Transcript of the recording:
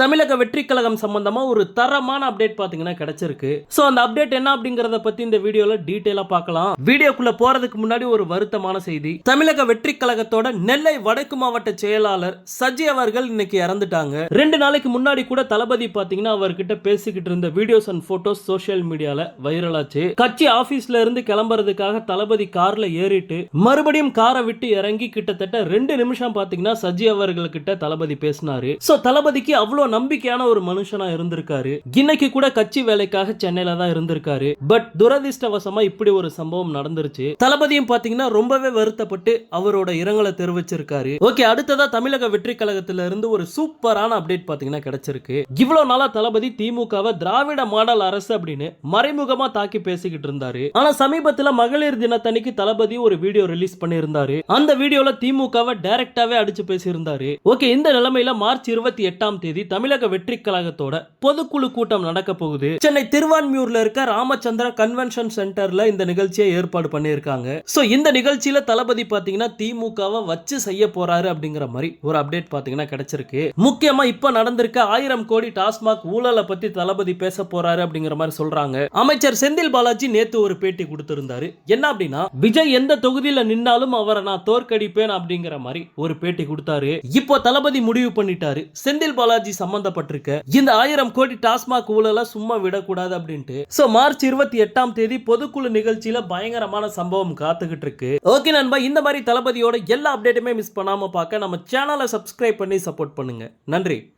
தமிழக வெற்றி கழகம் சம்பந்தமா ஒரு தரமான அப்டேட் பாத்தீங்கன்னா கிடைச்சிருக்கு. சோ அந்த அப்டேட் என்ன அப்படிங்கறத பத்தி இந்த வீடியோல டீடைலா பார்க்கலாம் வீடியோக்குள்ள போறதுக்கு முன்னாடி ஒரு வருத்தமான செய்தி. தமிழக வெற்றி கழகத்தோட நெல்லை வடக்கு மாவட்ட செயலாளர் சஜி அவர்கள் இன்னைக்கு இறந்துட்டாங்க. ரெண்டு நாளைக்கு முன்னாடி கூட தளபதி பாத்தீங்கன்னா அவர்கிட்ட பேசிக்கிட்டு இருந்த வீடியோஸ் அண்ட் போட்டோஸ் சோஷியல் மீடியால வைரல் ஆச்சு. கட்சி ஆபீஸ்ல இருந்து கிளம்புறதுக்காக தளபதி கார்ல ஏறிட்டு மறுபடியும் காரை விட்டு இறங்கி கிட்டத்தட்ட ரெண்டு நிமிஷம் பாத்தீங்கன்னா சஜி அவர்கள்கிட்ட தளபதி பேசினாரு. சோ தளபதிக்கு அவ்வளவு நம்பிக்கையான ஒரு மனுஷனா இருந்திருக்காரு. இன்னைக்கு கூட கட்சி வேலைக்காக சென்னையில தான் இருந்திருக்காரு. பட் துரதிருஷ்டவசமா இப்படி ஒரு சம்பவம் நடந்துருச்சு. தளபதியும் பாத்தீங்கன்னா ரொம்பவே வருத்தப்பட்டு அவரோட இரங்கலை தெரிவிச்சிருக்காரு. ஓகே அடுத்ததா தமிழக வெற்றி கழகத்துல இருந்து ஒரு சூப்பரான அப்டேட் பாத்தீங்கன்னா கிடைச்சிருக்கு. இவ்வளவு நாளா தளபதி திமுகவை திராவிட மாடல் அரசு அப்படின்னு மறைமுகமா தாக்கி பேசிக்கிட்டு இருந்தாரு. ஆனா சமீபத்துல மகளிர் தினத்தன்னைக்கு தளபதி ஒரு வீடியோ ரிலீஸ் பண்ணியிருந்தாரு. அந்த வீடியோல திமுகவை டைரக்டாவே அடிச்சு பேசியிருந்தாரு. ஓகே இந்த நிலைமையில மார்ச் இருபத்தி எட்டாம் தேதி தமிழக வெற்றி கழகத்தோட பொதுக்குழு கூட்டம் நடக்க போகுது. சென்னை திருவான்மியூர்ல இருக்க ராமச்சந்திர கன்வென்ஷன் சென்டர்ல இந்த நிகழ்ச்சியை ஏற்பாடு பண்ணியிருக்காங்க. சோ இந்த நிகழ்ச்சியில தளபதி பாத்தீங்கன்னா திமுகவை வச்சு செய்ய போறாரு அப்படிங்கிற மாதிரி ஒரு அப்டேட் பாத்தீங்கன்னா கிடைச்சிருக்கு. முக்கியமா இப்ப நடந்திருக்க ஆயிரம் கோடி டாஸ்மாக் ஊழலை பத்தி தளபதி பேச போறாரு அப்படிங்கிற மாதிரி சொல்றாங்க. அமைச்சர் செந்தில் பாலாஜி நேத்து ஒரு பேட்டி கொடுத்திருந்தாரு. என்ன அப்படின்னா விஜய் எந்த தொகுதியில நின்னாலும் அவரை நான் தோற்கடிப்பேன் அப்படிங்கிற மாதிரி ஒரு பேட்டி கொடுத்தாரு. இப்போ தளபதி முடிவு பண்ணிட்டாரு. செந்தில் பாலாஜி சம்பந்தப்பட்டிருக்க. இந்த ஆயிரம் கோடி டாஸ்மாக் ஊழல சும்மா விடக்கூடாது அப்படின்ட்டு. சோ மார்ச் இருபத்தி எட்டாம் தேதி பொதுக்குழு நிகழ்ச்சியில பயங்கரமான சம்பவம் காத்துக்கிட்டு இருக்கு ஓகே நண்பா இந்த மாதிரி தளபதியோட எல்லா அப்டேட்டுமே மிஸ் பண்ணாம பார்க்க நம்ம சேனலை சப்ஸ்கிரைப் பண்ணி சப்போர்ட் பண்ணுங்க. நன்றி.